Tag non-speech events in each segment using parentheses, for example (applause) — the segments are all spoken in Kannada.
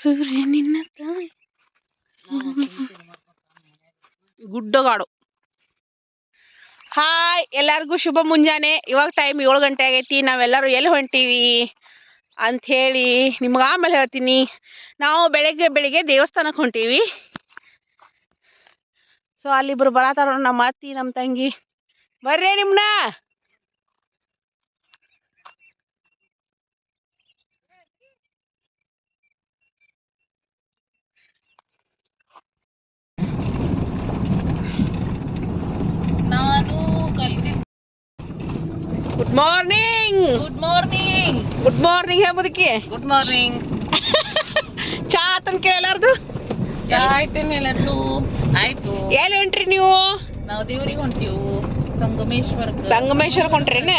ಸೂರ್ಯ ನಿನ್ನ ತಾಯಿ ಗುಡ್ಡಗಾಡು. ಹಾಯ್ ಎಲ್ಲರಿಗೂ ಶುಭ ಮುಂಜಾನೆ. ಇವಾಗ ಟೈಮ್ ಏಳು ಗಂಟೆ ಆಗೈತಿ. ನಾವೆಲ್ಲರೂ ಎಲ್ಲಿ ಹೊಂಟೀವಿ ಅಂಥೇಳಿ ನಿಮ್ಗೆ ಆಮೇಲೆ ಹೇಳ್ತೀನಿ. ನಾವು ಬೆಳಗ್ಗೆ ಬೆಳಿಗ್ಗೆ ದೇವಸ್ಥಾನಕ್ಕೆ ಹೊಂಟೀವಿ. ಸೊ ಅಲ್ಲಿಬ್ರು ಬರತಾರ ನಮ್ಮ ಅತ್ತಿ ನಮ್ಮ ತಂಗಿ. ಬರ್ರಿ ನಿಮ್ನ ನಾನು ಕಲ್ತಿದ್ದ morning good morning good morning ಹೇಳ್ಬೋದಕ್ಕೆ good morning ಚಾ ತನ್ ಕೇಳಲಾರ್ದು ಚಾ ಆಯ್ತೇನೆ ಎಲ್ಲರೂ ಆಯ್ತು. ಎಲ್ಲಿ ಹೊಂಟ್ರಿ ನೀವು? ನಾವು ದೇವ್ರಿಗೆ ಹೊಂಟೀವು ಸಂಗಮೇಶ್ವರಕ್ಕೆ. ಸಂಗಮೇಶ್ವರಕ್ಕೆ ಹೊಂಟ್ರೇನ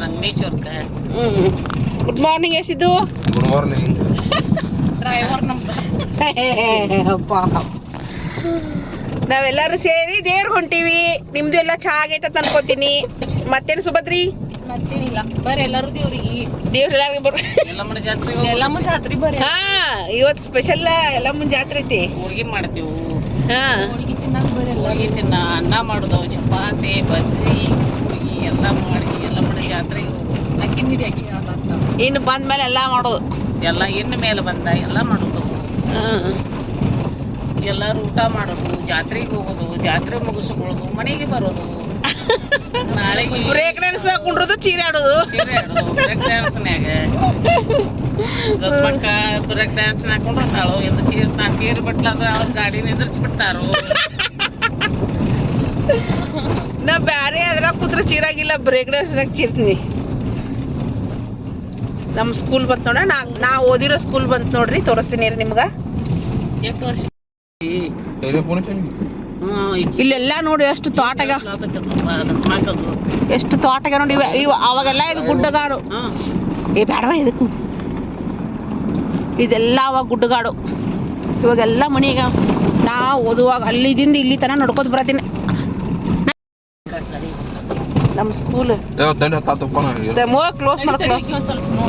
ಸಂಗಮೇಶ್ವರಕ್ಕೆ ಹ್ಮ್. ಗುಡ್ ಮಾರ್ನಿಂಗ್ ಎಸಿದ್ದು ಗುಡ್ ಮಾರ್ನಿಂಗ್ ಡ್ರೈವರ್ ನಮ್ದು. (laughs) ನಾವೆಲ್ಲರೂ ಸೇರಿ ದೇವ್ರಿಗೆ ಹೊಂಟೀವಿ. ನಿಮ್ದು ಎಲ್ಲ ಚಾ ಆಗೈತೆ ಅನ್ಕೋತೀನಿ. ಮತ್ತೇನು ಸುಭದ್ರಿ? ಮತ್ತೇನಿಲ್ಲ ಬರ್ರಿ ಎಲ್ಲರೂ ದೇವ್ರಿಗೆ. ದೇವ್ರೆಲ್ಲ ಬರ್ ಎಲ್ಲಮ್ಮನ ಜಾತ್ರೆ ಎಲ್ಲಮ್ಮ ಜಾತ್ರೆ ಬರ್ರಿ. ಹಾ ಇವತ್ತು ಸ್ಪೆಷಲ್ ಎಲ್ಲ ಮುಂಜ್ ಜಾತ್ರೆ ಐತಿ. ಹೋಳಿಗೆ ಮಾಡ್ತೀವಿ. ಹಾ. ಹೋಳಿಗೆ ತಿನ್ನಕ್ ಬರ್ರಿ ಹೋಳಿಗೆ ತಿನ್ನ ಅನ್ನ ಮಾಡೋದು ಚಪಾತಿ ಬಜ್ಜಿ ಹೋಳಿಗೆ ಎಲ್ಲ ಮಾಡಿ ಎಲ್ಲಮ್ಮನ ಜಾತ್ರೆಗೆ ಅಕ್ಕಿ ನೀಡಿ ಅಕ್ಕಿ ಇನ್ನು ಬಂದ್ಮೇಲೆ ಎಲ್ಲ ಮಾಡೋದು. ಎಲ್ಲ ಇನ್ನು ಮೇಲೆ ಬಂದ ಎಲ್ಲ ಮಾಡೋದು. ಹ್ಮ್ ಎಲ್ಲರೂ ಊಟ ಮಾಡೋದು ಜಾತ್ರೆಗೆ ಹೋಗೋದು ಜಾತ್ರೆ ಮುಗಿಸ್ಕೊಳ್ಳೋದು ಮನೆಗೆ ಬರೋದು. ಬ್ರೇಕ್ ಡ್ಯಾನ್ಸ್ ಕುಂಡ್ರದು ಚೀರಾಡೋದು ಬ್ರೇಕ್ ಡ್ಯಾನ್ಸ್ನ್ಯಾಗ. ದಸ್ಮಕ್ಕ ಬ್ರೇಕ್ ಡ್ಯಾನ್ಸ್ ಹಾಕೊಂಡಿರ್ತಾಳು ಎಂದು ಚೀರ್ ನಾ ಚೀರ್ ಬಿಟ್ಲಾದ್ರೆ ಅವ್ರ ಗಾಡಿ ನಿಂದ್ರಿಸಿ ಬಿಡ್ತಾರು ನಾ ಬ್ಯಾರೆ ಅದ್ರಾಗ ಕೂತ್ರ ಚೀರಾಗಿಲ್ಲ ಬ್ರೇಕ್ ಡ್ಯಾನ್ಸ್ನಾಗ ಚೀರ್ತೀನಿ. ನಮ್ಮ ಸ್ಕೂಲ್ ಬಂತು ನೋಡ ನಾ ನಾ ಓದಿರೋ ಸ್ಕೂಲ್ ಬಂತು ನೋಡ್ರಿ ತೋರಿಸ್ತೀನಿ ರೀ ನಿಮ್ಗೆ. ಎಷ್ಟು ವರ್ಷ? ಇಲ್ಲೆಲ್ಲ ನೋಡಿ ಎಷ್ಟು ತೋಟಗ. ಎಷ್ಟು ತೋಟಗ ನೋಡಿ ಇವ ಇವ ಅವಾಗೆಲ್ಲ ಇದು ಗುಡ್ಡಗಾಡು. ಏ ಬೇಡವಾ ಇದಕ್ಕೂ? ಇದೆಲ್ಲ ಅವಾಗ ಗುಡ್ಡಗಾಡು. ಇವಾಗೆಲ್ಲ ಮನೆಗ ನಾ ಓದುವಾಗ ಅಲ್ಲಿದಿಂದ ಇಲ್ಲಿ ತನಕ ನಡ್ಕೋತ ಬರತೀನಿ ನಮ್ಮ ಸ್ಕೂಲ್ ಕ್ಲೋಸ್ ಮಾಡ ಕ್ಲೋಸ್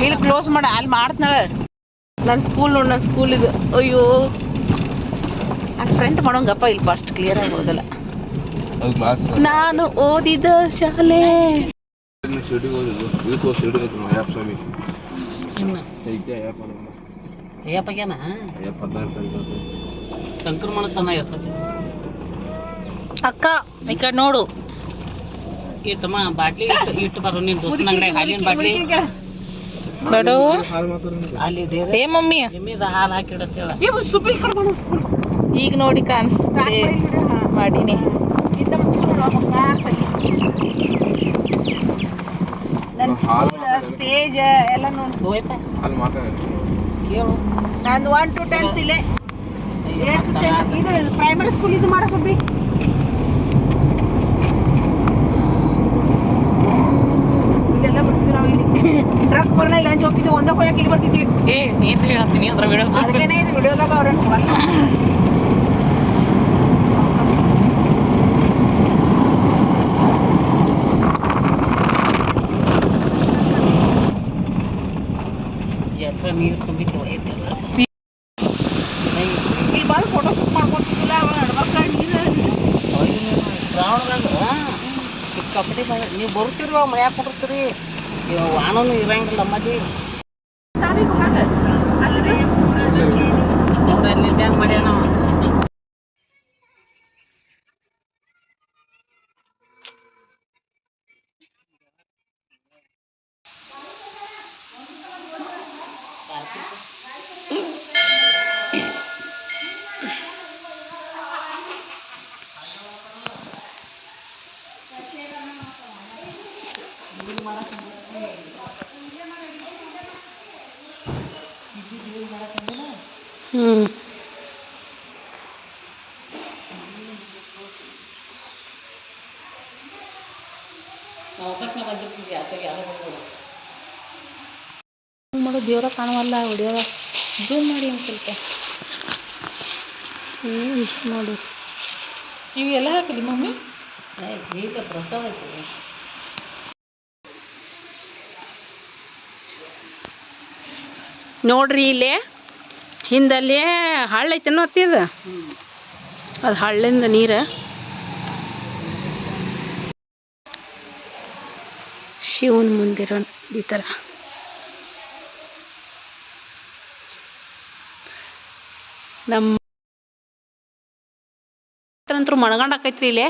ಇಲ್ಲಿ ಕ್ಲೋಸ್ ಮಾಡ ಅಲ್ಲಿ ಮಾಡ್ತಾಳೆ ನನ್ನ ಸ್ಕೂಲ್ ನೋಡಿ ನನ್ನ ಸ್ಕೂಲ್ ಇದು. ಅಯ್ಯೋ. ಫ್ರಂಟ್ ಮಾಡೋಂಗಪ್ಪ ಇಲ್ಲಿ ಫಸ್ಟ್ ಕ್ಲಿಯರ್ ಆಗಿ ಹೋಗಲ್ಲ ಅದು ನಾನು ಓದಿದ ಶಾಲೆ. ಅಯ್ಯಪ್ಪಗೇನ? ಸಂಕ್ರಮಣ ಅಕ್ಕ ಈ ಕಡೆ ನೋಡು. ಇಟ್ಟಮ್ಮ ಬಾಟ್ಲಿ ಇಟ್ಟು ಇಟ್ಟು ಬರೋ ನಿನ್ ದೋಸ್ತನ ಅಂಗಡಿಯಾಗ ಹಾಲಿನ ಬಾಟ್ಲಿ. ನೋಡು. ಅಲ್ಲಿ ಏ ಮಮ್ಮಿ. ಎಮ್ಮಿದ ಹಾಲು ಹಾಕಿಡತ್ತೇಳ. ಈಗ ನೋಡಿ ಕಾಣಿಸ್ತಿದೆ ಮಾಡೀನಿ. ನನ್ನ ಸ್ಕೂಲ್ ಸ್ಟೇಜ್ ಎಲ್ಲ ನೋಡ್ತು ಹೋಯ್ತ? ಹಾಲು ಮಾತಾಡ. ಕೇಳು. ನಂದು ಒನ್ ಟು ಟೆಂತ್ ಇಲ್ಲೇ. ಇದು ಪ್ರೈಮರಿ ಸ್ಕೂಲ್ ಇದು ಮಾಡೋ ಸುಬ್ಬಿ ಇಲ್ಲೆಲ್ಲ ಬರ್ತೀವಿ ನಾವು ಇಲ್ಲಿ? ಟ್ರಕ್ ಬರಲ್ಲ ಇಲ್ಲ? ಅಂತ ಹೋಗ್ತಿದ್ವಿ ಒಂದೇ ಹೋಗಕ್ಕೆ ಇಲ್ಲಿ ಬರ್ತಿದ್ವಿ. ಏ ನೀನ್ ಹೇಳ್ತೀನಿ ಅದ್ರ ವಿಡಿಯೋ ಅದಕ್ಕೇನೆ ಇದು ವಿಡಿಯೋದಾಗ ಅವ್ರನ್ನ (laughs) ಹೋಗಲ್ಲ ಜಾತ್ರೆ ನೀರು ತುಂಬಿತ್ತು ಐತೆಲ್ಲ ಇಲ್ಲಿ ಬಂದು ಫೋಟೋ ಶೂಟ್ ಮಾಡ್ಕೊತಿದ್ದಿಲ್ಲ ಅವ ನಡ್ಬರ್ಕ ನೀರು ಶ್ರಾವಣದಾಗ ನೀ ನೀವು ಬರ್ತೀರಿ ಮನ್ಯಾಗ ಕೊಟ್ಟಿರ್ತೀರಿ ವಾಹನನು ಇರಂಗಿಲ್ಲ ನಮ್ಮಲ್ಲಿ ಮಾಡ್ಯಾನ ಮಾಡೋ ದೇವ್ರ ಕಾಣವಲ್ಲ ಹೊಡಿಯೋದ ಜೂಮ್ ಮಾಡಿ ಒಂದು ಸ್ವಲ್ಪ. ಹ್ಞೂ ನೋಡಿ. ನೀವು ಎಲ್ಲ ಹಾಕಲಿ ಮಮ್ಮಿ? ಈಗ ಪ್ರಸಾದ ಐತಿ ನೋಡ್ರಿ ಇಲ್ಲಿ. ಹಿಂದಲ್ಲಿ ಹಳ್ಳ ಐತೆ ಅತ್ತಿದ ಅದು ಹಳ್ಳಿಂದ ನೀರು. ಶಿವನ ಮುಂದಿರೋ ಈ ಥರ ನಮ್ಮ ಅಂತೂ ಮಣಗಂಡು ಆಕೈತ್ರಿ ಇಲ್ಲೇ.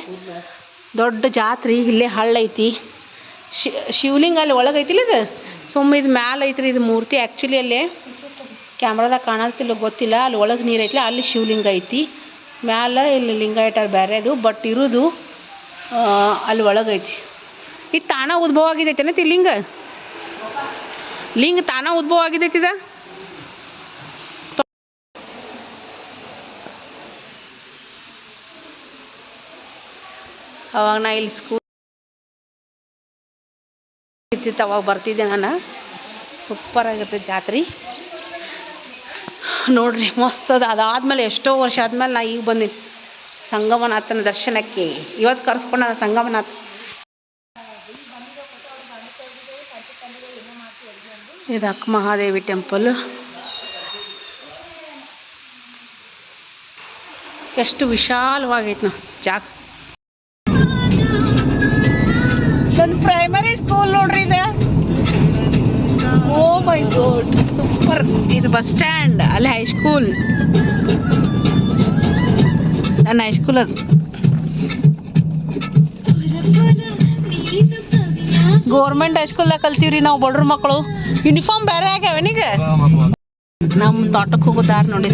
ದೊಡ್ಡ ಜಾತ್ರೆ, ಇಲ್ಲೇ ಹಳ್ಳ ಐತಿ. ಶಿವಲಿಂಗ ಅಲ್ಲಿ ಒಳಗೈತಿಲ್ಲ ಇದು? ಸುಮ್ಮ ಇದು ಮ್ಯಾಲ ಐತ್ರಿ ಇದು ಮೂರ್ತಿ ಆ್ಯಕ್ಚುಲಿ ಅಲ್ಲಿ. ಕ್ಯಾಮ್ರಾದಾಗ ಕಾಣತ್ತಿಲ್ಲ ಗೊತ್ತಿಲ್ಲ. ಅಲ್ಲಿ ಒಳಗೆ ನೀರು ಐತಿಲ್ಲ ಅಲ್ಲಿ ಶಿವಲಿಂಗ ಐತಿ. ಮ್ಯಾಲೆ ಇಲ್ಲಿ ಲಿಂಗ ಇಟ್ಟಾರ ಬೇರೆದು ಬಟ್ ಇರೋದು ಅಲ್ಲಿ ಒಳಗೆ ಐತಿ. ಇದು ತಾಣ ಉದ್ಭವ ಆಗಿದೈತೇನತಿ ಲಿಂಗ? ಲಿಂಗ ತಾಣ ಉದ್ಭವ ಆಗಿದೈತಿದ ಅವಾಗ ನಾ ಇಲ್ಲಿ ಸ್ಕೂಲ್ ಇರ್ತಿತ್ತು, ಅವಾಗ ಬರ್ತಿದ್ದೆ ನಾನು. ಸೂಪರ್ ಆಗಿರ್ತೈತೆ ಜಾತ್ರೆ. ನೋಡ್ರಿ ಅದು. ಅದಾದ್ಮೇಲೆ ಎಷ್ಟೋ ವರ್ಷ ಆದಮೇಲೆ ನಾ ಈಗ ಬಂದೀನಿ. ಸಂಗಮನಾಥನ ದರ್ಶನಕ್ಕೆ. ಇವತ್ತು ಕರ್ಸ್ಕೊಂಡ ಸಂಗಮನಾಥ. ಇದು ಅಕ್ಕ ಮಹಾದೇವಿ ಟೆಂಪಲ್. ಎಷ್ಟು ವಿಶಾಲವಾಗೈತೆ ನಾವು ಜಾಗ. ನನ್ನ ಪ್ರೈಮರಿ ಸ್ಕೂಲ್ ನೋಡ್ರಿ ಇದು. ಓ ಮೈ ಗೋಡ್ ಸೂಪರ್ ಇದು ಬಸ್ ಸ್ಟ್ಯಾಂಡ್ ಅಲ್ಲಿ ಹೈಸ್ಕೂಲ್ ನನ್ನ ಹೈಸ್ಕೂಲ್ ಅದು. ಗೌರ್ಮೆಂಟ್ ಹೈಸ್ಕೂಲ್ದಾಗ ಕಲ್ತೀವ್ರಿ ನಾವು ಬಡ್ರ ಮಕ್ಕಳು. ಯೂನಿಫಾರ್ಮ್ ಬೇರೆ ಆಗ್ಯಾವನೀಗ ನಮ್ಮ ತೋಟಕ್ಕೆ ಹೋಗೋ ನೋಡಿ.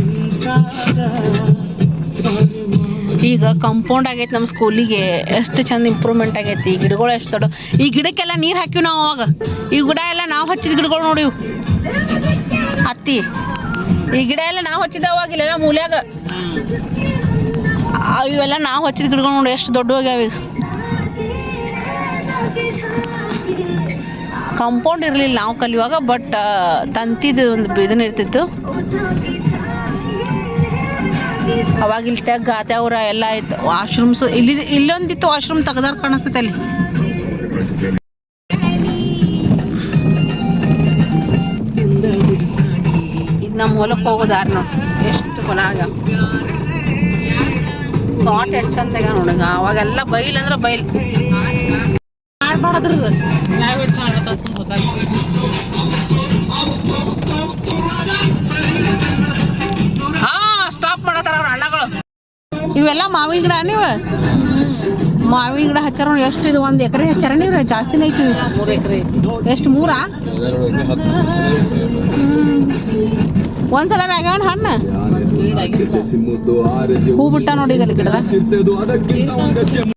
ಈಗ ಕಂಪೌಂಡ್ ಆಗೈತೆ ನಮ್ಮ ಸ್ಕೂಲಿಗೆ ಎಷ್ಟು ಚಂದ ಇಂಪ್ರೂವ್ಮೆಂಟ್ ಆಗೈತಿ. ಗಿಡಗಳು ಎಷ್ಟು ದೊಡ್ಡ ಈ ಗಿಡಕ್ಕೆಲ್ಲ ನೀರು ಹಾಕಿವಿ ನಾವು ಅವಾಗ. ಈ ಗಿಡ ಎಲ್ಲ ನಾವು ಹಚ್ಚಿದ ಗಿಡಗಳು ನೋಡಿವು ಹತ್ತಿ ಈ ಗಿಡ ಎಲ್ಲ ನಾವು ಹಚ್ಚಿದ ಅವಾಗ ಇಲ್ಲೆಲ್ಲ ಮೂಲ್ಯಾಗ. ಇವೆಲ್ಲ ನಾವು ಹಚ್ಚಿದ ಗಿಡಗಳು ನೋಡಿ ಎಷ್ಟು ದೊಡ್ಡ ಹೋಗ್ಯಾವ ಈಗ. ಕಂಪೌಂಡ್ ಇರಲಿಲ್ಲ ನಾವು ಕಲಿಯುವಾಗ ಬಟ್ ತಂತಿದ ಒಂದು ಇದನ್ನ ಇರ್ತಿತ್ತು. ಅವಾಗ ಇಲ್ಲಿ ತೆಗ್ ಎಲ್ಲ ಆಯ್ತು. ವಾಶ್ರೂಮ್ಸ್ ಇಲ್ಲಿ, ಇಲ್ಲೊಂದಿತ್ತು ವಾಶ್ರೂಮ್ ತೆಗ್ದಾರ ಕಾಣಿಸ್ತೈತೆ ಅಲ್ಲಿ. ಇದು ನಮ್ಮ ಹೊಲಕ್ಕೆ ಹೋಗೋದಾರ ನಾವು ಎಷ್ಟು ಹೊಲ ಆಗ ತೋಟ ಎಷ್ಟು ಚಂದ ನೋಡಂಗ ಅವಾಗೆಲ್ಲ ಬೈಲ್ ಅಂದ್ರೆ ಬೈಲ್. ಮಾಡ್ಬಾರ್ದ್ರದ್ದು ಇವೆಲ್ಲ ಮಾವಿನ ಗಿಡ ನೀವು? ಮಾವಿನ ಗಿಡ ಹಚ್ಚಾರ ಎಷ್ಟು ಇದು ಒಂದು ಎಕರೆ ಹಚ್ಚಾರ ನೀವು ಜಾಸ್ತಿನೇ ಐತಿ. ಇದು. ಮೂರು ಎಕರೆ ಎಷ್ಟು ಮೂರಾ? ಒಂದ್ಸಲ ಆಗ್ಯಾವನ್ ಹಣ್ಣು? ಹೂ ಬಿಟ್ಟ ನೋಡಿ ಈಗ